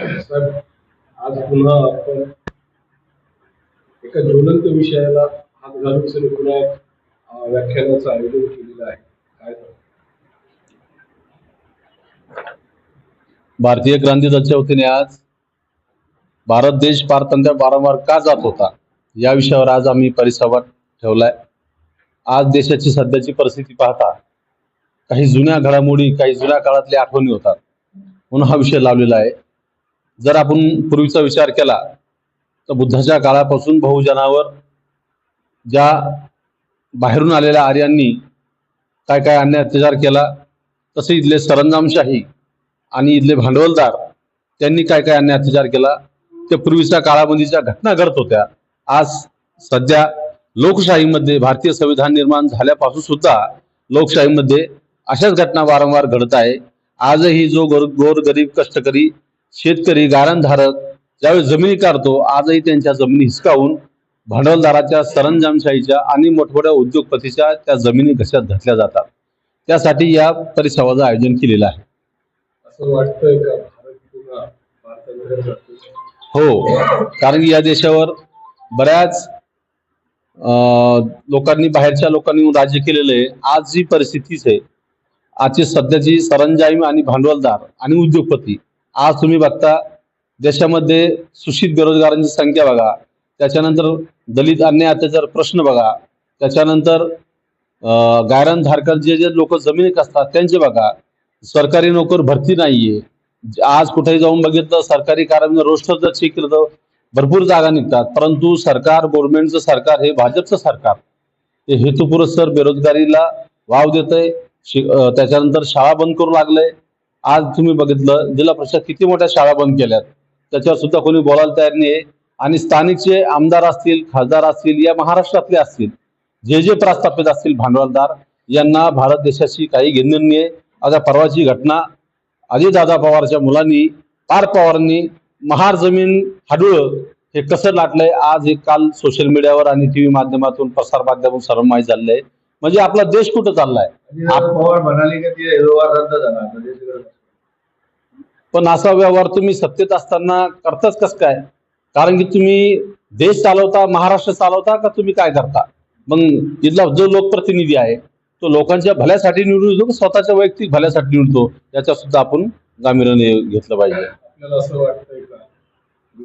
साहेब आज पुन्हा आपण एका ज्वलंत विषयाला हात घालून सर पुन्हा एक व्याख्यानाचं आयोजन केलेलं आहे. काय भारतीय क्रांती दलच्या वतीने आज भारत देश पारतंत्र्या वारंवार का जात होता या विषयावर आज आम्ही परिसंवाद ठेवलाय. आज देशाची सध्याची परिस्थिती पाहता काही जुन्या घडामोडी काही जुन्या काळातल्या आठवणी होतात. म्हणून हा विषय लावलेला आहे. जर आपण पूर्वीचा विचार केला तर बुद्धाच्या काळापासून बहुजनावर ज्या बाहेरून आलेल्या आर्यांनी काय काय अन्याय अत्याचार केला तसे इथले सरंजामशाही आणि इथले भांडवलदार त्यांनी काय काय अन्याय अत्याचार केला ते पूर्वीच्या काळामध्ये ज्या घटना घडत होत्या. आज सध्या लोकशाहीमध्ये भारतीय संविधान निर्माण झाल्यापासून सुद्धा लोकशाहीमध्ये अशाच घटना वारंवार घडत आहे. आजही जो गोर गोर गरीब कष्टकरी शेतकरी गारणधारक ज्यावेळी जमिनी काढतो आजही त्यांच्या जमिनी हिसकावून भांडवलदाराच्या सरंजामशाहीच्या आणि मोठमोठ्या उद्योगपतीच्या त्या जमिनी कशा धरल्या जातात? त्यासाठी या परिसंवादाचं आयोजन केलेलं आहे. असं वाटतंय का हो कारण की या देशावर बऱ्याच लोकांनी बाहेरच्या लोकांनी राज्य केलेलं आहे. आज जी परिस्थितीच आहे आजची सध्याची सरंजाम आणि भांडवलदार आणि उद्योगपती आज तुम्ही बघता देशामध्ये सुशित बेरोजगारांची संख्या बघा त्याच्यानंतर दलित अन्याय अत्याचार प्रश्न बघा त्याच्यानंतर अं, गायरानधारकर जे जे लोक जमिनीत असतात त्यांचे बघा सरकारी नोकर भरती नाहीये. आज कुठेही जाऊन बघितलं सरकारी कार्यालय रोस्टर जर चेक केलं तर भरपूर जागा निघतात. परंतु सरकार गव्हर्नमेंटचं सरकार हे भाजपचं सरकार. ते हेतुपुरस्सर बेरोजगारीला वाव देत आहे त्याच्यानंतर शाळा बंद करू लागलंय. आज तुम्ही बघितलं जिल्हा परिषद किती मोठ्या शाळा बंद केल्यात. त्याच्यावर सुद्धा कोणी बोलायला तयार नाही आणि स्थानिकचे आमदार असतील खासदार असतील या महाराष्ट्रातले असतील जे जे प्रस्थापित असतील भांडवलदार यांना भारत देशाशी काही घेणं नाही आता परवाची घटना अजितदादा पवारच्या मुलांनी पार पवारांनी महार जमीन हाडुळ हे कसं लाटलंय आज हे काल सोशल मीडियावर आणि टी व्ही माध्यमातून प्रसार माध्यमातून सर्व माहीत झालंय म्हणजे आपला देश कुठं चाललाय? म्हणाले की रद्द पण असा व्यवहार तुम्ही सत्तेत असताना करताच कस काय? कारण की तुम्ही देश चालवता महाराष्ट्र चालवता का तुम्ही काय करता? मग इथला जो लोकप्रतिनिधी आहे तो लोकांच्या भल्यासाठी निवडून येतो का स्वतःच्या वैयक्तिक भल्यासाठी निवडतो? याचा सुद्धा आपण गांभीर्याने घेतलं पाहिजे. आपल्याला असं वाटतं